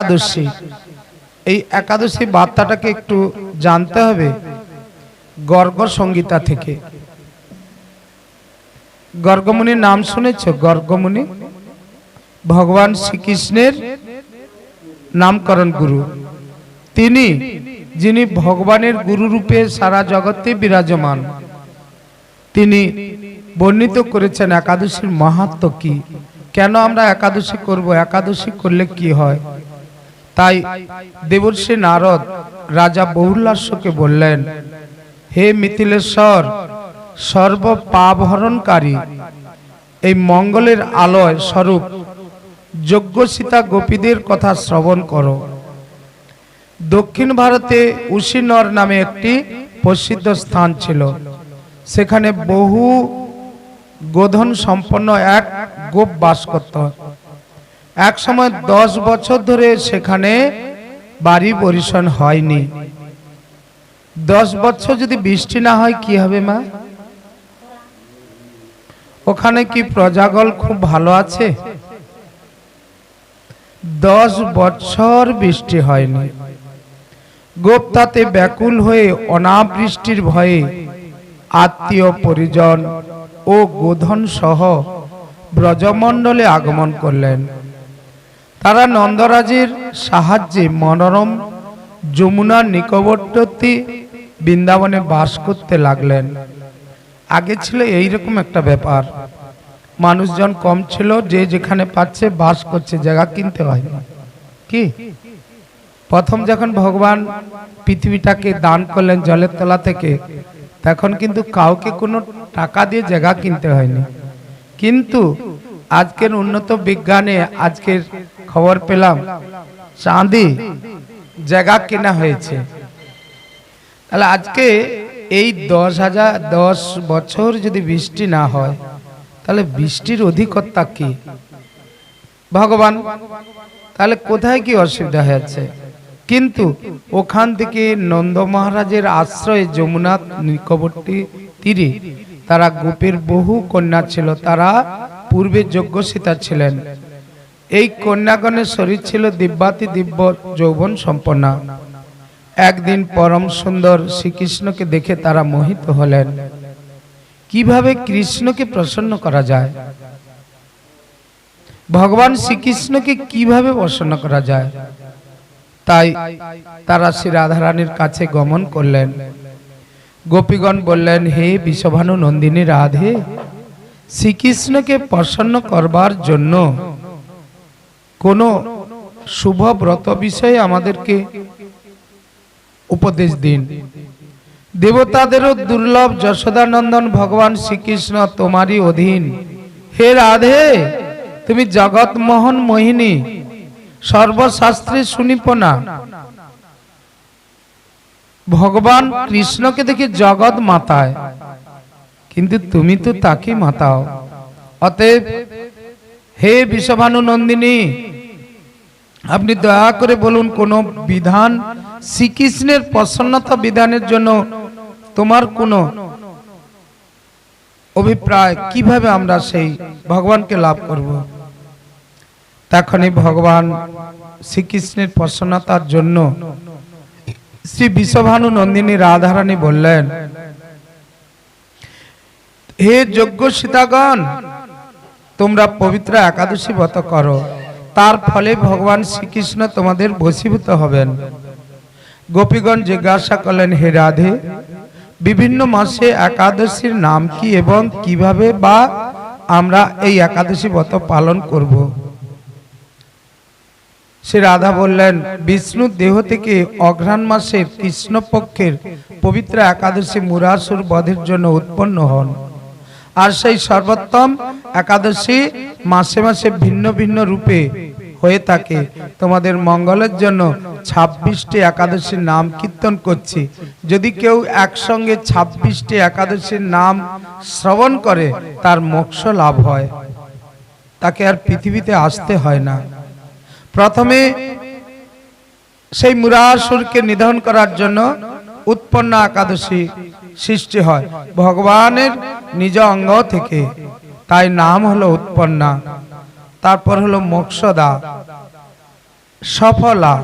একাদশী। এই একাদশী বার্তাটাকে একটু জানতে হবে গর্গ সংগীতা থেকে। গর্গমুনির নাম শুনেছ? গর্গমুনি ভগবান শ্রীকৃষ্ণের নামকরণ গুরু। তিনি, যিনি ভগবানের গুরু রূপে সারা জগতে বিরাজমান। তিনি বর্ণিত করেছেন একাদশীর মাহাত্ম কি? কেন আমরা একাদশী করব? একাদশী করলে কি হয়? তাই দেবর্ষী নারদ রাজা বহুল্লাস্যকে বললেন, হে মিথিলেশ্বর সর্ব পাপহরণকারী এই মঙ্গলের আলয় স্বরূপ যজ্ঞ সীতা গোপীদের কথা শ্রবণ করো। দক্ষিণ ভারতে উশিনর নামে একটি প্রসিদ্ধ স্থান ছিল। সেখানে বহু গোধন সম্পন্ন এক গোপ বাস করত। এক সময় দশ বছর ধরে সেখানে বাড়ি পরিশন হয়নি। দশ বছর যদি বৃষ্টি না হয়, কি হবে মা? ওখানে কি প্রজাগল খুব ভালো আছে? দশ বছর বৃষ্টি হয়নি। গোপ্তাতে ব্যাকুল হয়ে অনাবৃষ্টির ভয়ে আত্মীয় পরিজন ও গোধন সহ ব্রজমণ্ডলে আগমন করলেন। তারা নন্দরাজের সাহায্যে মনোরম যমুনার নিকটবর্তী বৃন্দাবনে বাস করতে লাগলেন। আগে ছিল এইরকম একটা ব্যাপার। মানুষজন কম ছিল, যে যেখানে পাচ্ছে বাস করছে, জায়গা কিনতে হয় কি? প্রথম যখন ভগবান পৃথিবীটাকে দান করলেন জলের তলা থেকে, তখন কিন্তু কাউকে কোনো টাকা দিয়ে জায়গা কিনতে হয়নি। কিন্তু আজকের উন্নত বিজ্ঞানে, আজকের খবর পেলাম চাঁদি জায়গা কেনা হয়েছে। তাহলে আজকে এই দশ হাজার, দশ বছর যদি বৃষ্টি না হয়, তাহলে বৃষ্টির অধিকর্তা কি? ভগবান, তাহলে কোথায় কি অসুবিধা হয়েছে? কিন্তু ওখান থেকে নন্দ মহারাজের আশ্রয়ে যমুনা নিকটবর্তী তীরে তারা গোপের বহু কন্যা ছিল, তারা পূর্বে যজ্ঞসীতা ছিলেন। এই কন্যাগণের শরীর ছিল দিব্যাতি দিব্য যৌবন সম্পন্ন। একদিন পরম সুন্দর শ্রীকৃষ্ণকে দেখে তারা মোহিত হলেন। কীভাবে কৃষ্ণকে প্রসন্ন করা যায়? ভগবান শ্রীকৃষ্ণকে কীভাবে প্রসন্ন করা যায়? তাই তারা শ্রী রাধারানীর কাছে গমন করলেন। গোপীগণ বললেন, হে বিশ্বভানু নন্দিনী রাধে, শ্রীকৃষ্ণকে প্রসন্ন করবার জন্য কোন শুভ ব্রত বিষয়ে আমাদেরকে উপদেশ দিন। দেবতাদেরও দুর্লভ যশোদানন্দন ভগবান শ্রীকৃষ্ণ তোমারই অধীন। হে রাধে, তুমি জগৎ মোহন মোহিনী, সর্বশাস্ত্রে শুনিপনা ভগবান কৃষ্ণকে দেখে জগৎ মাতায়, কিন্তু তুমি তো তাকে মাতাও। অতএব হে বিশ্বভানু নন্দিনী আপনি দয়া করে বলুন কোন বিধান শ্রীকৃষ্ণের প্রসন্নতা বিধানের জন্য তোমার কোন অভিপ্রায় কীভাবে আমরা সেই ভগবানকে লাভ করব? তখনই ভগবান শ্রীকৃষ্ণের প্রসন্নতার জন্য শ্রী বিশ্বভানু নন্দিনী রাধারানী বললেন, হে যোগ্য সীতাগণ তোমরা পবিত্র একাদশী ব্রত করো। তার ফলে ভগবান শ্রীকৃষ্ণ তোমাদের বশীভূত হবেন। গোপীগণ জিজ্ঞাসা করলেন, হে রাধে, বিভিন্ন মাসে একাদশীর নাম কি এবং কীভাবে বা আমরা এই একাদশী ব্রত পালন করব? সে রাধা বললেন বিষ্ণুর দেহ থেকে অঘ্রাণ মাসের কৃষ্ণপক্ষের পবিত্র একাদশী মুরাসুর বধের জন্য উৎপন্ন হন। আর সেই সর্বোত্তম একাদশী মাসে মাসে ভিন্ন ভিন্ন রূপে হয়ে থাকে। তোমাদের মঙ্গলের জন্য ছাব্বিশটি একাদশীর নাম কীর্তন করছি। যদি কেউ একসঙ্গে ছাব্বিশটি একাদশীর নাম শ্রবণ করে, তার মোক্ষ লাভ হয়। তাকে আর পৃথিবীতে আসতে হয় না। প্রথমে সেই মুরাসুরকে নিধন করার জন্য উৎপন্ন একাদশী সৃষ্টি হয় ভগবানের নিজ অঙ্গ থেকে। তাই নাম হলো উৎপন্না, তারপর হলো মোক্ষদা, সফলা,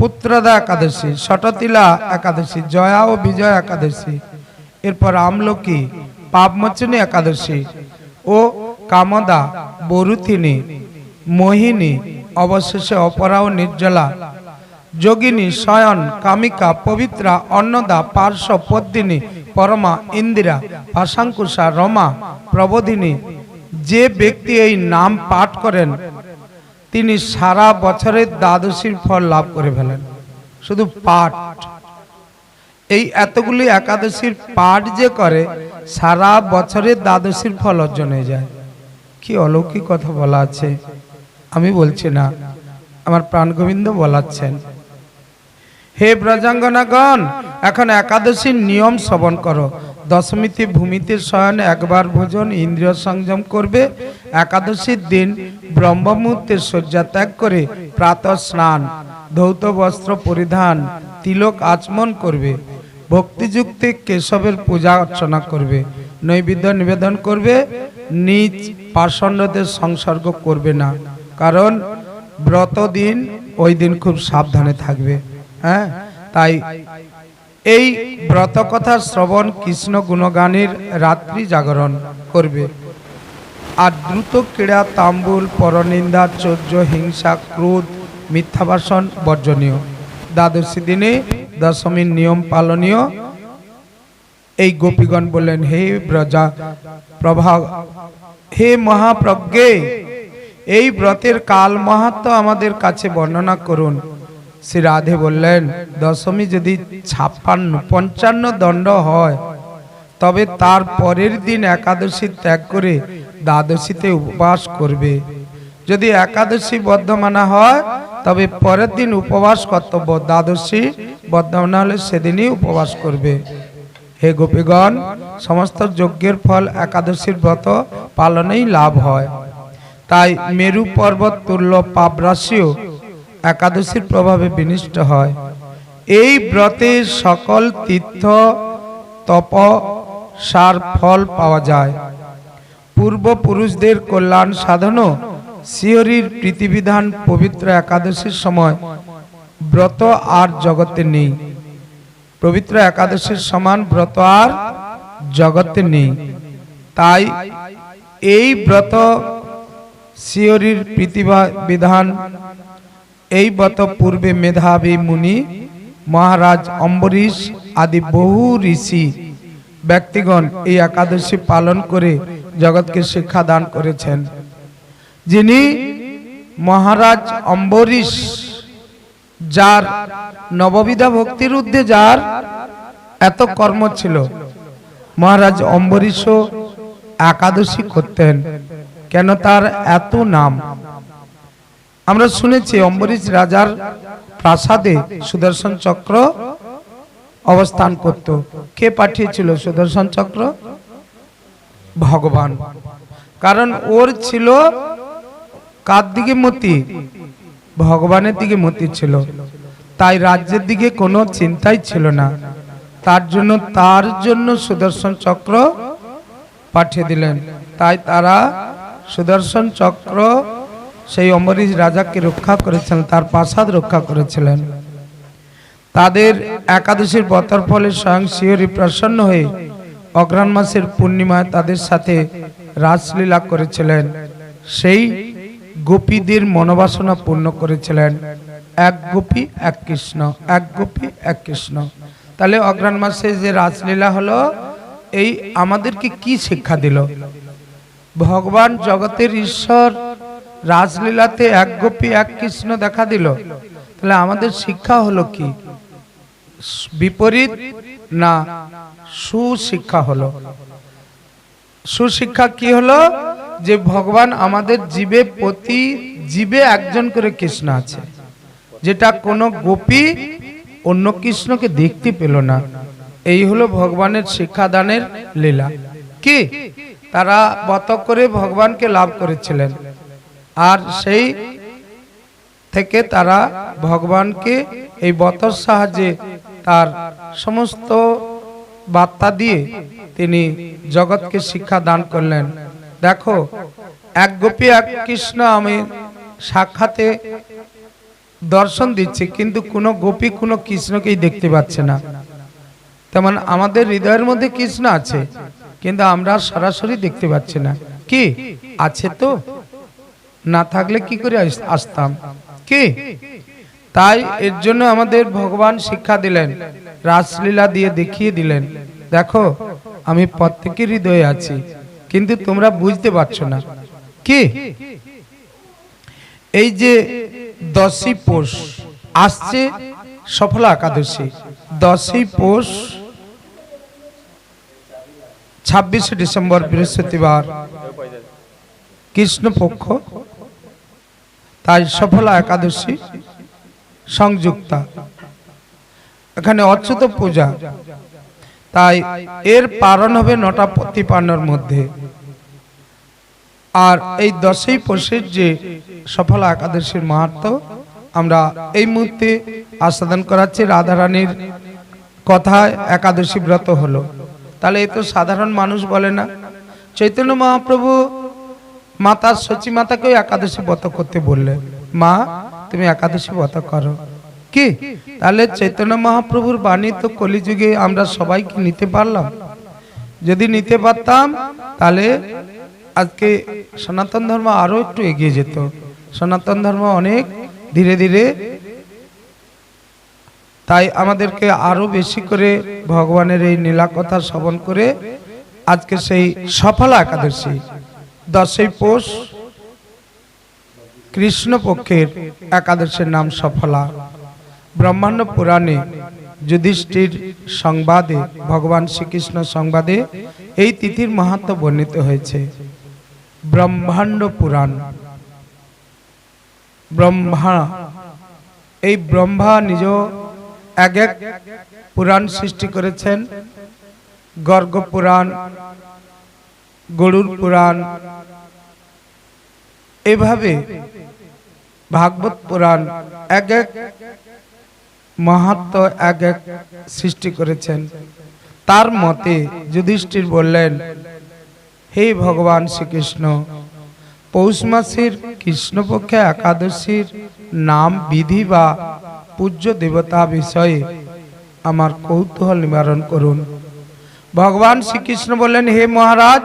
পুত্রদা একাদশী শটতিলা একাদশী, জয়া ও বিজয় একাদশী, এরপর আমলকি, পাপমোচনী একাদশী ও কামদা, বরুথিনী, মোহিনী, অবশেষে অপরা ও নির্জলা যোগিনী, শয়ন, কামিকা, পবিত্রা, অন্নদা, পার্শ্ব, পদ্মিনী, পরমা, ইন্দিরা, পাশাঙ্কুশা, রমা প্রবোধিনী যে ব্যক্তি এই নাম পাঠ করেন, তিনি সারা বছরের দ্বাদশীর ফল লাভ করে ফেলেন। শুধু পাঠ। এই এতগুলি একাদশীর পাঠ যে করে, সারা বছরের দ্বাদশীর ফল অর্জন হয়ে যায়। কি অলৌকিক কথা বলা আছে। আমি বলছি না। আমার প্রাণগোবিন্দ বলাচ্ছেন। হে ব্রজাঙ্গনাগণ, এখন একাদশীর নিয়ম শ্রবণ করো। দশমীতে ভূমিতে শয়ন, একবার ভোজন, ইন্দ্রিয় সংযম করবে। একাদশীর দিন ব্রহ্মমুহূর্তে শয্যা ত্যাগ করে প্রাত স্নান, ধৌত বস্ত্র পরিধান, তিলক আচমন করবে। ভক্তিযুক্তে কেশবের পূজা অর্চনা করবে। নৈবেদ্য নিবেদন করবে। নিজ পার্শ্বদের সংসর্গ করবে না। কারণ ব্রত দিন ওই দিন খুব সাবধানে থাকবে। হ্যাঁ? তাই এই ব্রত কথা শ্রবণ কৃষ্ণ গুণগানের রাত্রি জাগরণ করবে। আর দ্রুত ক্রীড়া, তাম্বুল, পরনিন্দা, চৌর্য, হিংসা, ক্রোধ, মিথ্যাবাসন বর্জনীয়। দ্বাদশী দিনে দশমীর নিয়ম পালনীয়। এই গোপীগণ বললেন, হে ব্রজা প্রভা হে মহাপ্রজ্ঞে, এই ব্রতের কাল মাহাত্ম আমাদের কাছে বর্ণনা করুন। শ্রী রাধে বললেন, দশমী যদি ছাপ্পান্ন, পঞ্চান্ন দণ্ড হয়, তবে তার পরের দিন একাদশী ত্যাগ করে দ্বাদশীতে উপবাস করবে। যদি একাদশী বদ্ধমানা হয়, তবে পরের দিন উপবাস কর্তব্য, দ্বাদশী বদ্ধমানা হলে সেদিনই উপবাস করবে। হে গোপীগণ, সমস্ত যজ্ঞের ফল একাদশীর ব্রত পালনেই লাভ হয়। তাই মেরু পর্বত, তুল্য, পাপরাশিও একাদশীর প্রভাবে বিনিষ্ট হয়। এই ব্রতে সকল তীর্থ, তপ, সার, ফল পাওয়া যায়। পূর্বপুরুষদের কল্যাণ সাধনও শিহরির প্রীতিবিধান পবিত্র একাদশীর সময়। ব্রত আর জগতে নেই। পবিত্র একাদশীর সমান ব্রত আর জগতে নেই। তাই এই ব্রত শিহরির বিধান এই ব্রত পূর্বে মেধাবী মুনি, মহারাজ অম্বরীশ আদি বহু ঋষি, ব্যক্তিগণ এই একাদশী পালন করে জগৎকে শিক্ষা দান করেছেন। যিনি মহারাজ অম্বরীশ, যার নববিধা ভক্তির ঊর্ধ্বে যার এত কর্ম ছিল, মহারাজ অম্বরীশও একাদশী করতেন। কেন তার এত নাম? আমরা শুনেছি অম্বরীশ রাজার প্রাসাদে সুদর্শন চক্র অবস্থান করত। কে পাঠিয়েছিল সুদর্শন চক্র? ভগবান। কারণ ওর ছিল কার দিকে মতি? ভগবানের দিকে মতি ছিল। তাই রাজ্যের দিকে কোনো চিন্তাই ছিল না। তার জন্য তার জন্য সুদর্শন চক্র পাঠিয়ে দিলেন। তাই তারা সুদর্শন চক্র সেই অম্বরীশ রাজাকে রক্ষা করেছিলেন, তার প্রাসাদ রক্ষা করেছিলেন। তাদের একাদশীর বতর ফলে স্বয়ং শিহরি প্রসন্ন হয়ে অগ্রাণ মাসের পূর্ণিমায় তাদের সাথে রাসলীলা করেছিলেন। সেই গোপীদের মনোবাসনা পূর্ণ করেছিলেন। এক গোপী, এক কৃষ্ণ, এক গোপী, এক কৃষ্ণ। তাহলে অগ্রাণ মাসে যে রাসলীলা হলো, এই আমাদেরকে কি শিক্ষা দিল? ভগবান জগতের ঈশ্বর রাসলীলাতে এক গোপী এক কৃষ্ণ দেখা দিল। তাহলে আমাদের শিক্ষা হলো কি? বিপরীত না সুশিক্ষা হলো? সুশিক্ষা কি হলো? যে ভগবান আমাদের জীবে প্রতি জীবে একজন করে কৃষ্ণ আছে। যেটা কোনো গোপী অন্য কৃষ্ণকে দেখতে পেল না। এই হলো ভগবানের শিক্ষাদানের লীলা। কি? তারা বত করে ভগবানকে লাভ করেছিলেন। আর সেই থেকে তারা ভগবানকে এই বতর সাহায্যে তার সমস্ত বার্তা দিয়ে তিনি জগৎকে শিক্ষা দান করলেন। দেখো, এক গোপী এক কৃষ্ণ আমি সাক্ষাতে দর্শন দিচ্ছি, কিন্তু কোনো গোপী কোনো কৃষ্ণকেই দেখতে পাচ্ছে না। তেমন আমাদের হৃদয়ের মধ্যে কৃষ্ণ আছে, কিন্তু আমরা সরাসরি দেখতে পাচ্ছি না। কি? আছে তো? না থাকলে কি করে আস- আসতাম? কি? তাই এর জন্য আমাদের ভগবান শিক্ষা দিলেন, রাসলীলা দিয়ে দেখিয়ে দিলেন, দেখো, আমি প্রত্যেকের হৃদয়ে আছি, কিন্তু তোমরা বুঝতে পারছ না। কি? এই যে দশই পোষ, আসছে সফলা একাদশী। দশই পোষ, ছাব্বিশে ডিসেম্বর বৃহস্পতিবার। কৃষ্ণপক্ষ তাই সফলা একাদশী সংযুক্তা। এখানে অচ্যুত পূজা। তাই এর পালন হবে নটা প্রতিপান্নর মধ্যে। আর এই দশই পোষের যে সফলা একাদশীর মাহাত্ম, আমরা এই মুহূর্তে আস্বাদন করাচ্ছি। রাধারানীর কথায় একাদশী ব্রত হলো। তাহলে এ তো সাধারণ মানুষ বলে না। চৈতন্য মহাপ্রভু মাতা সচি মাতাকেও একাদশী ব্রত করতে বললেন মা, তুমি একাদশী ব্রত করো। কি? তাহলে চৈতন্য মহাপ্রভুর বাণী তো কলিযুগে আমরা সবাই কি নিতে পারলাম। যদি নিতে পারতাম, তাহলে আজকে সনাতন ধর্ম আরও একটু এগিয়ে যেত। সনাতন ধর্ম অনেক ধীরে ধীরে তাই আমাদেরকে আরও বেশি করে ভগবানের এই নীলা কথা শ্রবণ করে আজকে সেই সফলা একাদশী দশই পৌষ কৃষ্ণপক্ষের একাদশের নাম সফলা। ব্রহ্মাণ্ড পুরাণে যুধিষ্ঠির সংবাদে, ভগবান শ্রীকৃষ্ণ সংবাদে এই তিথির মাহাত্ম বর্ণিত হয়েছে। ব্রহ্মাণ্ড পুরাণ। ব্রহ্মা, এই ব্রহ্মা নিজ এক এক পুরাণ সৃষ্টি করেছেন। গর্গ পুরাণ গরুর পুরাণ। এভাবে ভাগবত পুরাণ এক এক মাহাত্ম এক এক সৃষ্টি করেছেন। তার মতে যুধিষ্ঠির বললেন, হে ভগবান শ্রীকৃষ্ণ, পৌষ মাসের কৃষ্ণপক্ষে একাদশীর নাম বিধি বা পূজ্য দেবতা বিষয়ে আমার কৌতূহল নিবারণ করুন। ভগবান শ্রীকৃষ্ণ বললেন, হে মহারাজ,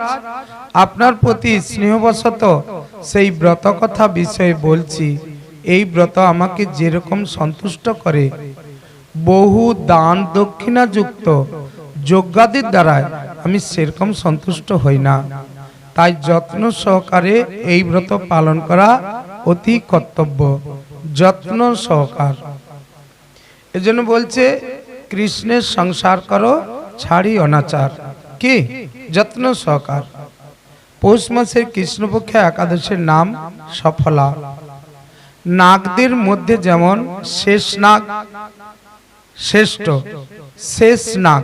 আপনার প্রতি স্নেহবশত সেই ব্রত কথা বিষয়ে বলছি। এই ব্রত আমাকে যেরকম সন্তুষ্ট করে, বহু দান দক্ষিণা যুক্ত যজ্ঞাদির দ্বারা আমি সেরকম সন্তুষ্ট হই না। তাই যত্ন সহকারে এই ব্রত পালন করা অতি কর্তব্য। যত্ন সহকার। এজন্য বলছে, কৃষ্ণের সংসার করো ছাড়ি অনাচার। কি? যত্ন সহকার। পৌষ মাসের কৃষ্ণপক্ষে একাদশের নাম সফলা। নাগদের মধ্যে যেমন শেষ নাগ, শ্রেষ্ঠ, শেষ নাগ।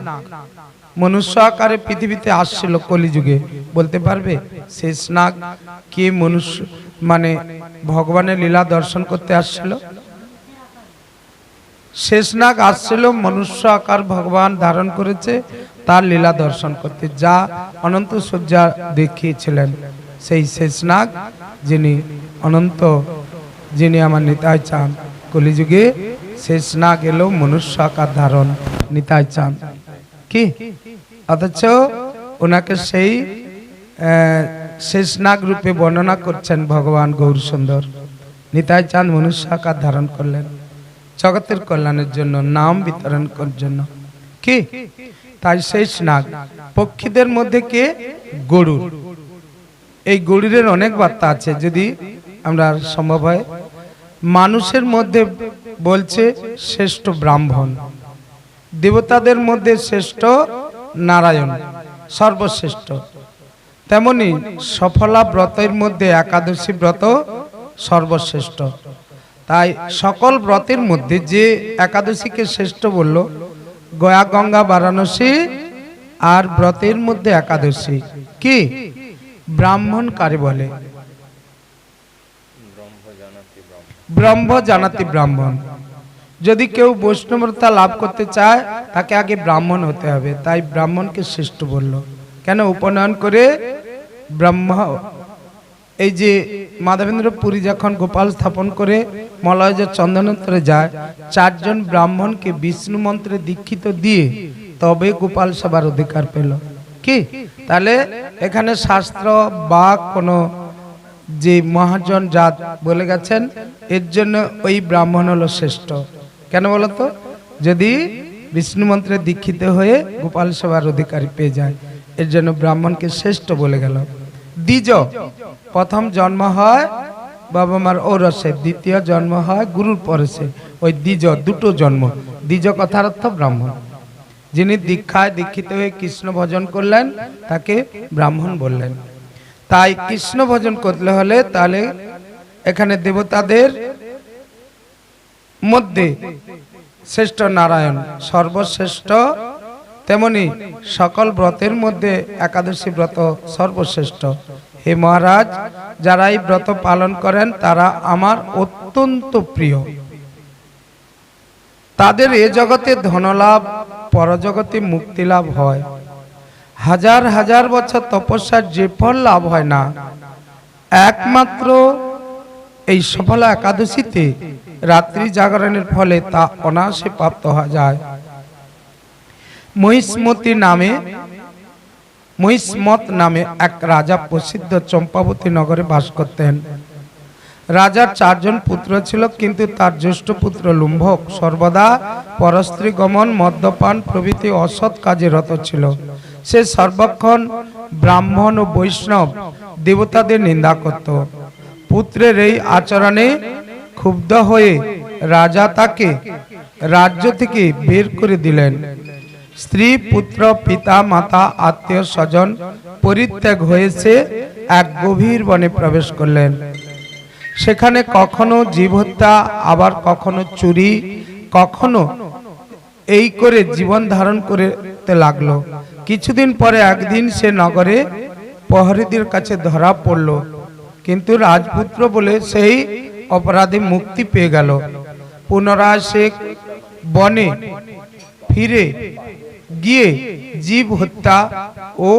মনুষ্য আকারে পৃথিবীতে আসছিল কলিযুগে। বলতে পারবে? শেষ নাগ। কে মনুষ্য মানে ভগবানের লীলা দর্শন করতে আসছিল? শেষনাগ আসছিল মনুষ্য আকার ভগবান ধারণ করেছে, তার লীলা দর্শন করতে। যা অনন্ত সজ্জা দেখিয়েছিলেন, সেই শেষনাগ যিনি অনন্ত, যিনি আমার নিতাই চান। কলিযুগে শেষনাগ এলো মনুষ্য আকার ধারণ, নিতাই চান। কি? অথচ ওনাকে সেই শেষনাগ রূপে বর্ণনা করছেন ভগবান গৌর সুন্দর নিতাই চাঁদ মনুষ্য আকার ধারণ করলেন। জগতের কল্যাণের জন্য, নাম বিতরণ করার জন্য। কি? তাই শেষ নাগ পক্ষীদের মধ্যে কে? গরুর। এই গরুরের অনেক বার্তা আছে, যদি আমরা সম্ভব হয়। মানুষের মধ্যে বলছে, শ্রেষ্ঠ ব্রাহ্মণ। দেবতাদের মধ্যে শ্রেষ্ঠ নারায়ণ, সর্বশ্রেষ্ঠ। তেমনি সফলা ব্রতের মধ্যে একাদশী ব্রত সর্বশ্রেষ্ঠ। তাই সকল ব্রতের মধ্যে যে একাদশীকে শ্রেষ্ঠ বলল, গয়া, গঙ্গা, বারাণসী আর ব্রতের মধ্যে একাদশী, কি? ব্রাহ্মণ কারে বলে? ব্রহ্ম জানাতি ব্রাহ্মণ। যদি কেউ বৈষ্ণবতা লাভ করতে চায়, তাকে আগে ব্রাহ্মণ হতে হবে। তাই ব্রাহ্মণকে শ্রেষ্ঠ বলল। কেন উপনয়ন করে ব্রহ্ম এই যে মাধবেন্দ্র পুরী যখন গোপাল স্থাপন করে মলয় যে চন্দনন্তরে যায়, চারজন ব্রাহ্মণকে বিষ্ণু মন্ত্রে দীক্ষিত দিয়ে তবে গোপাল সবার অধিকার পেল। কি? তাহলে এখানে শাস্ত্র বা কোনো যে মহাজন জাত বলে গেছেন, এর জন্য ওই ব্রাহ্মণ হলো শ্রেষ্ঠ। কেন বলতো যদি বিষ্ণু মন্ত্রে দীক্ষিত হয়ে গোপাল সভার অধিকারী পেয়ে যায়, এর জন্য ব্রাহ্মণকে শ্রেষ্ঠ বলে গেল। দ্বিজ। প্রথম জন্ম হয় বাবা মার ঔরসে, দ্বিতীয় জন্ম হয় গুরুর পরশে ওই দ্বিজ দুটো জন্ম, দ্বিজ কথার অর্থ ব্রাহ্মণ। যিনি দীক্ষায় দীক্ষিত হয়ে কৃষ্ণ ভজন করলেন, তাকে ব্রাহ্মণ বললেন। তাই কৃষ্ণ ভজন করতে হলে তাহলে এখানে দেবতাদের মধ্যে শ্রেষ্ঠ নারায়ণ, সর্বশ্রেষ্ঠ তেমনি সকল ব্রতের মধ্যে একাদশী ব্রত সর্বশ্রেষ্ঠ। হে মহারাজ, যারা এই ব্রত পালন করেন, তারা আমার অত্যন্ত প্রিয়। তাদের এ জগতে ধনলাভ, পরজগতে মুক্তি লাভ হয়। হাজার হাজার বছর তপস্যার যে ফল লাভ হয় না। একমাত্র এই সফলা একাদশীতে রাত্রি জাগরণের ফলে তা অনায়াসে প্রাপ্ত হওয়া যায়। মহিষ্মতি নামে, মহিষ্মত নামে এক রাজা প্রসিদ্ধ চম্পাবতী নগরে বাস করতেন। রাজার চারজন পুত্র ছিল, কিন্তু তার জ্যেষ্ঠ পুত্র লুম্ভক সর্বদা পরস্ত্রী গমন মদ্যপান প্রভৃতি অসৎ কাজে রত ছিল। সে সর্বক্ষণ ব্রাহ্মণ ও বৈষ্ণব দেবতাদের নিন্দা করত। পুত্রের এই আচরণে ক্ষুব্ধ হয়ে রাজা তাকে রাজ্য থেকে বের করে দিলেন। স্ত্রী, পুত্র, পিতা, মাতা, আত্মীয়, স্বজন পরিত্যাগ হয়েছে, এক গভীর বনে প্রবেশ করলেন। সেখানে কখনো জীব হত্যা আবার কখনো চুরি, কখনো এই করে জীবন ধারণ করতে লাগল। কিছুদিন পরে একদিন সে নগরে প্রহরীদের কাছে ধরা পড়ল। কিন্তু রাজপুত্র বলে সেই অপরাধী মুক্তি পেয়ে গেল। পুনরায় সে বনে ফিরে গিয়ে জীব হত্যা ও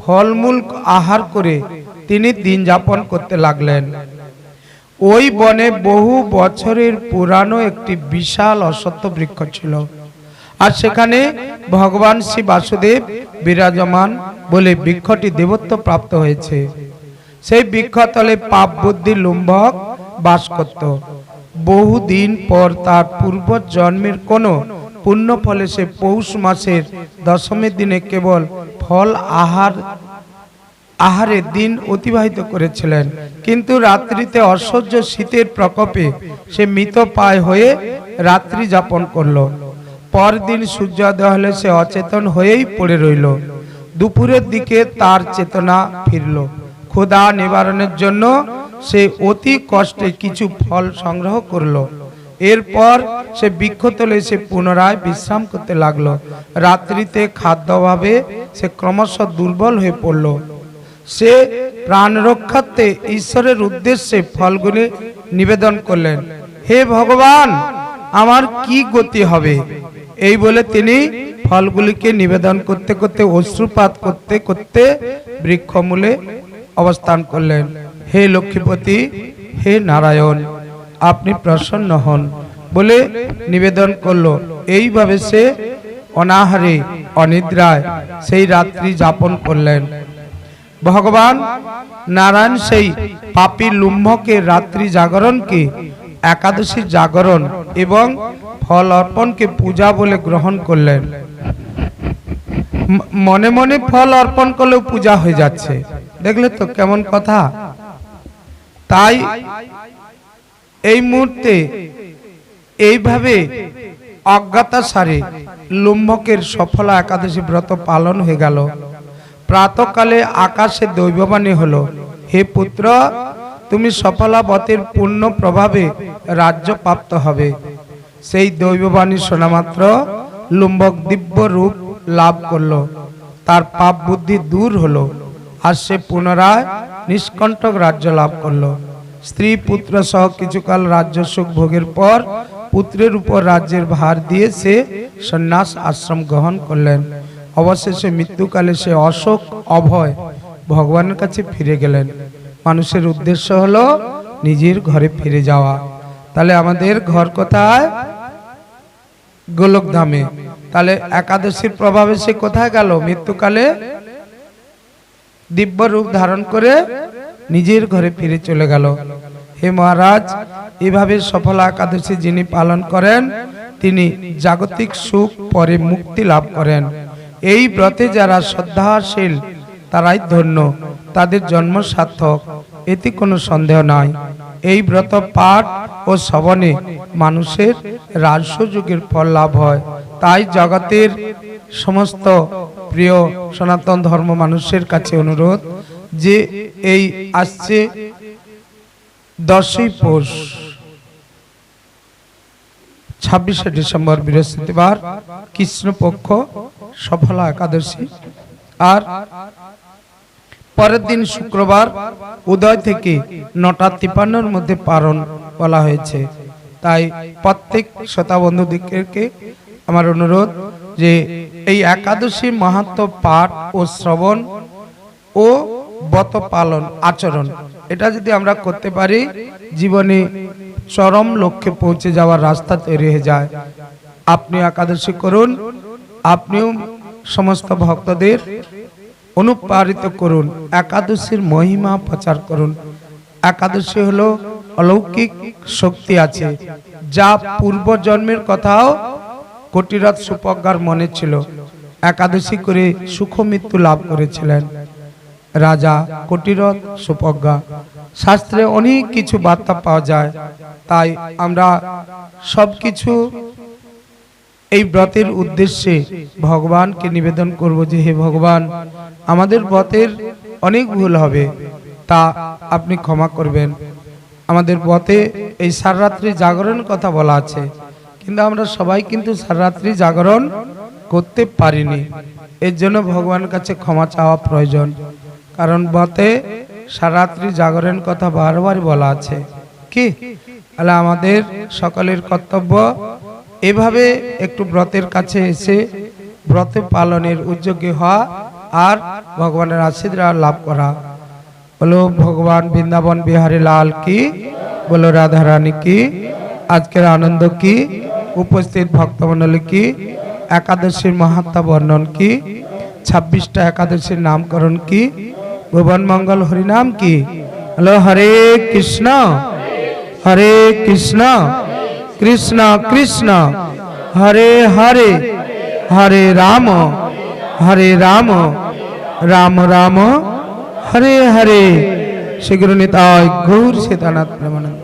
ফলমূল আহার করে তিনি দিন যাপন করতে লাগলেন। ওই বনে বহু বছরের পুরানো একটি বিশাল অসত্য বৃক্ষ ছিল আর সেখানে ভগবান শ্রী বাসুদেব বিরাজমান বলে বৃক্ষটি দেবত্ব প্রাপ্ত হয়েছে। সেই বৃক্ষতলে পাপ বুদ্ধি লুম্বক বাস করত। বহুদিন পর তার পূর্ব জন্মের কোনো পুণ্য ফলে সে পৌষ মাসের দশমীর দিনে কেবল ফল আহার, আহারে দিন অতিবাহিত করেছিলেন। কিন্তু রাত্রিতে অসহ্য শীতের প্রকোপে সে মৃত পায় হয়ে রাত্রি যাপন করল। পরদিন সূর্যোদয় হলে সে অচেতন হয়েই পড়ে রইল। দুপুরের দিকে তার চেতনা ফিরল। ক্ষুধা নিবারণের জন্য সে অতি কষ্টে কিছু ফল সংগ্রহ করল। এরপর সে বৃক্ষতলে সে পুনরায় বিশ্রাম করতে লাগল। রাত্রিতে খাদ্য অভাবে সে ক্রমশ দুর্বল হয়ে পড়ল। সে প্রাণ রক্ষার্থে ঈশ্বরের উদ্দেশ্যে ফলগুলি নিবেদন করলেন, হে ভগবান, আমার কি গতি হবে? এই বলে তিনি ফলগুলিকে নিবেদন করতে করতে অশ্রুপাত করতে করতে বৃক্ষমূলে অবস্থান করলেন। হে লক্ষ্মীপতি, হে নারায়ণ আপনি প্রসন্ন হন বলে নিবেদন করল। এইভাবে সে অনাহারে, অনিদ্রায় সেই রাত্রি যাপন করলেন। ভগবান নারায়ণ সেই পাপী লুম্ভকে রাত্রি জাগরণকে, একাদশী জাগরণ এবং ফল অর্পণকে পূজা বলে গ্রহণ করলেন। মনে মনে ফল অর্পণ করলেও পূজা হয়ে যাচ্ছে। দেখলে তো কেমন কথা? তাই এই মুহূর্তে এইভাবে অজ্ঞাতা সারে লুম্ভকের সফলা একাদশী ব্রত পালন হয়ে গেল। প্রাতকালে আকাশে দৈববাণী হলো, হে পুত্র, তুমি সফলাবতের পূর্ণ প্রভাবে রাজ্য প্রাপ্ত হবে। সেই দৈববাণী শোনা মাত্র লুম্বক দিব্য রূপ লাভ করল। তার পাপ বুদ্ধি দূর হলো আর সে পুনরায় নিষ্কণ্টক রাজ্য লাভ করল। স্ত্রী পুত্র সহ কিছুকাল রাজ্য সুখ ভোগের পর পুত্রের উপর রাজ্যের ভার দিয়ে সে সন্ন্যাস আশ্রম গ্রহণ করলেন। অবশেষে মৃত্যুকালে সে অশোক অভয় ভগবানের কাছে ফিরে গেলেন। মানুষের উদ্দেশ্য হলো নিজের ঘরে ফিরে যাওয়া। তাহলে আমাদের ঘর কোথায়? গোলকধামে। তাহলে একাদশীর প্রভাবে সে কোথায় গেল? মৃত্যুকালে দিব্য রূপ ধারণ করে নিজের ঘরে ফিরে চলে গেল। হে মহারাজ, এভাবে সফল একাদশী যিনি পালন করেন, তিনি জাগতিক সুখ পরে মুক্তি লাভ করেন। এই ব্রতে যারা শ্রদ্ধাশীল, তারাই ধন্য, তাদের জন্ম সার্থক, এতে কোনো সন্দেহ নাই। এই ব্রত পাঠ ও শ্রবণে মানুষের রাজস্বযুগের ফল লাভ হয়। তাই জগতের সমস্ত প্রিয় সনাতন ধর্ম মানুষের কাছে অনুরোধ যে এই আসছে দশই পৌষ, ছাব্বিশে ডিসেম্বর বৃহস্পতিবার, কৃষ্ণপক্ষ, সফলা একাদশী। আর পরের দিন শুক্রবার, উদয় থেকে নটা তিপান্নর মধ্যে পালন বলা হয়েছে। তাই প্রত্যেক শ্রোতা বন্ধুদিকে আমার অনুরোধ যে এই একাদশী মাহাত্ম পাঠ ও শ্রবণ ও বত পালন আচরণ। এটা যদি আমরা করতে পারি, জীবনে চরম লক্ষ্যে পৌঁছে যাওয়ার রাস্তা তৈরি হয়ে যায়। আপনি একাদশী করুন, আপনিও সমস্ত ভক্তদের অনুপ্রাণিত করুন, একাদশীর মহিমা প্রচার করুন। একাদশী হলো অলৌকিক শক্তি আছে, যা পূর্ব জন্মের কথাও কোটিরথ সুপজ্ঞার মনে ছিল। একাদশী করে সুখ মৃত্যু লাভ করেছিলেন। রাজা কোটিরথ সুপজ্ঞা শাস্ত্রে অনেক কিছু বার্তা পাওয়া যায়। তাই আমরা সব কিছু এই ব্রতের উদ্দেশ্যে ভগবানকে নিবেদন করব যে, হে ভগবান, আমাদের ব্রতের অনেক ভুল হবে, তা আপনি ক্ষমা করবেন। আমাদের ব্রতে এই সাররাত্রি জাগরণ কথা বলা আছে, কিন্তু আমরা সবাই কিন্তু সাররাত্রি জাগরণ করতে পারিনি। এর জন্য ভগবানের কাছে ক্ষমা চাওয়া প্রয়োজন। কারণ ব্রতে সারাত্রি জাগরণ কথা বারবার বলা আছে। কি? তাহলে আমাদের সকলের কর্তব্য, এভাবে একটু ব্রতের কাছে এসে ব্রত পালনের উদ্যোগী হওয়া আর ভগবানের আশীর্বাদ লাভ করা। বলো, ভগবান বৃন্দাবন বিহারী লাল কি? বলো রাধা রানী কি? আজকের আনন্দ কি? উপস্থিত ভক্তমণ্ডলী কি? একাদশীর মাহাত্মা বর্ণন কি? ছাব্বিশটা একাদশীর নামকরণ কি? ভুবন মঙ্গল হরিনাম কি? হ্যালো, হরে কৃষ্ণ। হরে কৃষ্ণ। কৃষ্ণ কৃষ্ণ। হরে হরে। হরে রাম। হরে রাম। রাম রাম। হরে হরে। শ্রী গুরু নিতাই গৌর সীতানাথ প্রেমানন্দ।